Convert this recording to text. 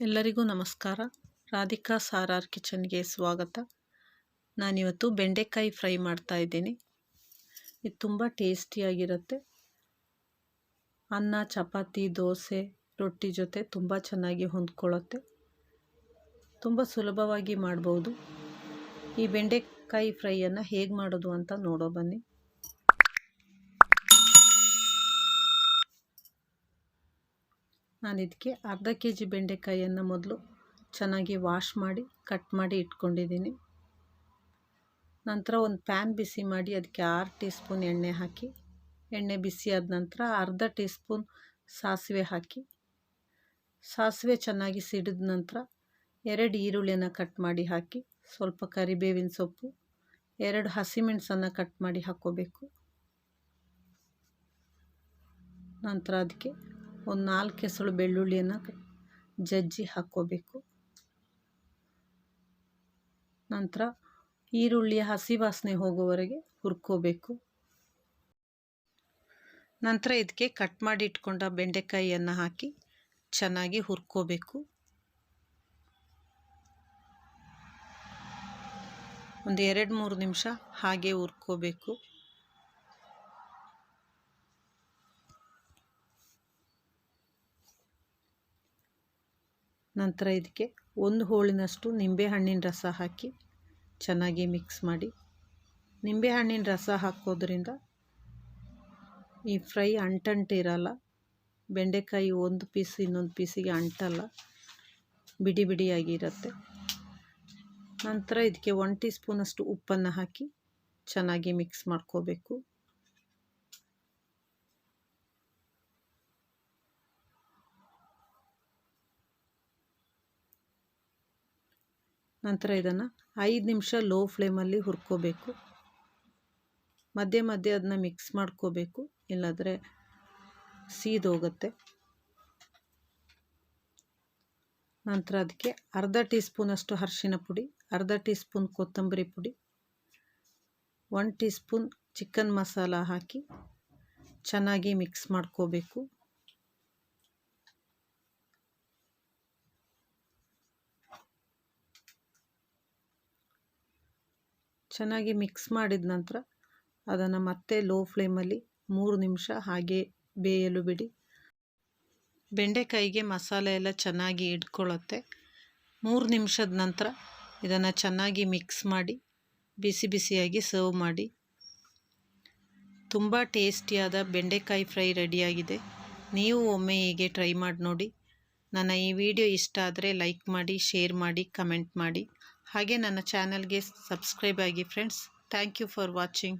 ಎಲ್ಲರಿಗೂ ನಮಸ್ಕಾರ. ರಾಧಿಕಾ ಸಾರಾರ್ ಕಿಚನ್ಗೆ ಸ್ವಾಗತ. ನಾನಿವತ್ತು ಬೆಂಡೆಕಾಯಿ ಫ್ರೈ ಮಾಡ್ತಾ ಇದ್ದೀನಿ. ಇದು ತುಂಬ ಟೇಸ್ಟಿಯಾಗಿರುತ್ತೆ. ಅನ್ನ, ಚಪಾತಿ, ದೋಸೆ, ರೊಟ್ಟಿ ಜೊತೆ ತುಂಬ ಚೆನ್ನಾಗಿ ಹೊಂದ್ಕೊಳ್ಳುತ್ತೆ. ತುಂಬ ಸುಲಭವಾಗಿ ಮಾಡ್ಬೋದು. ಈ ಬೆಂಡೆಕಾಯಿ ಫ್ರೈಯನ್ನು ಹೇಗೆ ಮಾಡೋದು ಅಂತ ನೋಡೋ ಬನ್ನಿ. ನಾನು ಇದಕ್ಕೆ ಅರ್ಧ ಕೆ ಜಿ ಬೆಂಡೆಕಾಯಿಯನ್ನು ಮೊದಲು ಚೆನ್ನಾಗಿ ವಾಶ್ ಮಾಡಿ ಕಟ್ ಮಾಡಿ ಇಟ್ಕೊಂಡಿದ್ದೀನಿ. ನಂತರ ಒಂದು ಪ್ಯಾನ್ ಬಿಸಿ ಮಾಡಿ ಅದಕ್ಕೆ ಆರು ಟೀ ಸ್ಪೂನ್ ಎಣ್ಣೆ ಹಾಕಿ, ಎಣ್ಣೆ ಬಿಸಿ ಆದ ನಂತರ ಅರ್ಧ ಟೀ ಸ್ಪೂನ್ ಸಾಸಿವೆ ಹಾಕಿ, ಸಾಸಿವೆ ಚೆನ್ನಾಗಿ ಸಿಡಿದ ನಂತರ ಎರಡು ಈರುಳ್ಳಿಯನ್ನು ಕಟ್ ಮಾಡಿ ಹಾಕಿ, ಸ್ವಲ್ಪ ಕರಿಬೇವಿನ ಸೊಪ್ಪು, ಎರಡು ಹಸಿಮೆಣಸನ್ನು ಕಟ್ ಮಾಡಿ ಹಾಕ್ಕೋಬೇಕು. ನಂತರ ಅದಕ್ಕೆ ಒಂದು ನಾಲ್ಕು ಕೆಸಳು ಬೆಳ್ಳುಳ್ಳಿಯನ್ನು ಜಜ್ಜಿ ಹಾಕ್ಕೋಬೇಕು. ನಂತರ ಈರುಳ್ಳಿಯ ಹಸಿ ವಾಸನೆ ಹೋಗೋವರೆಗೆ ಹುರ್ಕೋಬೇಕು. ನಂತರ ಇದಕ್ಕೆ ಕಟ್ ಮಾಡಿ ಇಟ್ಕೊಂಡ ಬೆಂಡೆಕಾಯಿಯನ್ನು ಹಾಕಿ ಚೆನ್ನಾಗಿ ಹುರ್ಕೋಬೇಕು. ಒಂದು ಎರಡು ಮೂರು ನಿಮಿಷ ಹಾಗೆ ಹುರ್ಕೋಬೇಕು. ನಂತರ ಇದಕ್ಕೆ ಒಂದು ಹೋಳಿನಷ್ಟು ನಿಂಬೆಹಣ್ಣಿನ ರಸ ಹಾಕಿ ಚೆನ್ನಾಗಿ ಮಿಕ್ಸ್ ಮಾಡಿ. ನಿಂಬೆಹಣ್ಣಿನ ರಸ ಹಾಕೋದ್ರಿಂದ ಈ ಫ್ರೈ ಅಂಟಂಟಿರಲ್ಲ ಬೆಂಡೆಕಾಯಿ ಒಂದು ಪೀಸ್ ಇನ್ನೊಂದು ಪೀಸಿಗೆ ಅಂಟಲ್ಲ. ಬಿಡಿ ಬಿಡಿಯಾಗಿರುತ್ತೆ ನಂತರ ಇದಕ್ಕೆ ಒನ್ ಟೀ ಸ್ಪೂನಷ್ಟು ಉಪ್ಪನ್ನು ಹಾಕಿ ಚೆನ್ನಾಗಿ ಮಿಕ್ಸ್ ಮಾಡ್ಕೋಬೇಕು. ನಂತರ ಇದನ್ನು ಐದು ನಿಮಿಷ ಲೋ ಫ್ಲೇಮಲ್ಲಿ ಹುರ್ಕೋಬೇಕು. ಮಧ್ಯೆ ಮಧ್ಯೆ ಅದನ್ನ ಮಿಕ್ಸ್ ಮಾಡ್ಕೋಬೇಕು. ಇಲ್ಲಾಂದರೆ ಸೀದೋಗುತ್ತೆ. ನಂತರ ಅದಕ್ಕೆ ಅರ್ಧ ಟೀ ಸ್ಪೂನಷ್ಟು ಅರಿಶಿನ ಪುಡಿ, ಅರ್ಧ ಟೀ ಸ್ಪೂನ್ ಕೊತ್ತಂಬರಿ ಪುಡಿ, one teaspoon chicken masala ಹಾಕಿ ಚೆನ್ನಾಗಿ ಮಿಕ್ಸ್ ಮಾಡ್ಕೋಬೇಕು. ಚೆನ್ನಾಗಿ ಮಿಕ್ಸ್ ಮಾಡಿದ ನಂತರ ಅದನ್ನು ಮತ್ತೆ ಲೋ ಫ್ಲೇಮಲ್ಲಿ ಮೂರು ನಿಮಿಷ ಹಾಗೆ ಬೇಯಲು ಬಿಡಿ. ಬೆಂಡೆಕಾಯಿಗೆ ಮಸಾಲೆ ಎಲ್ಲ ಚೆನ್ನಾಗಿ ಇಟ್ಕೊಳ್ಳುತ್ತೆ. ಮೂರು ನಿಮಿಷದ ನಂತರ ಇದನ್ನು ಚೆನ್ನಾಗಿ ಮಿಕ್ಸ್ ಮಾಡಿ, ಬಿಸಿ ಬಿಸಿಯಾಗಿ ಸರ್ವ್ ಮಾಡಿ. ತುಂಬ ಟೇಸ್ಟಿಯಾದ ಬೆಂಡೆಕಾಯಿ ಫ್ರೈ ರೆಡಿಯಾಗಿದೆ. ನೀವು ಒಮ್ಮೆ ಹೀಗೆ ಟ್ರೈ ಮಾಡಿ ನೋಡಿ. ನನ್ನ ಈ ವಿಡಿಯೋ ಇಷ್ಟ ಆದರೆ ಲೈಕ್ ಮಾಡಿ ಶೇರ್ ಮಾಡಿ ಕಮೆಂಟ್ ಮಾಡಿ. ಹಾಗೆ ನನ್ನ ಚಾನಲ್ಗೆ ಸಬ್ಸ್ಕ್ರೈಬ್ ಆಗಿ friends thank you for watching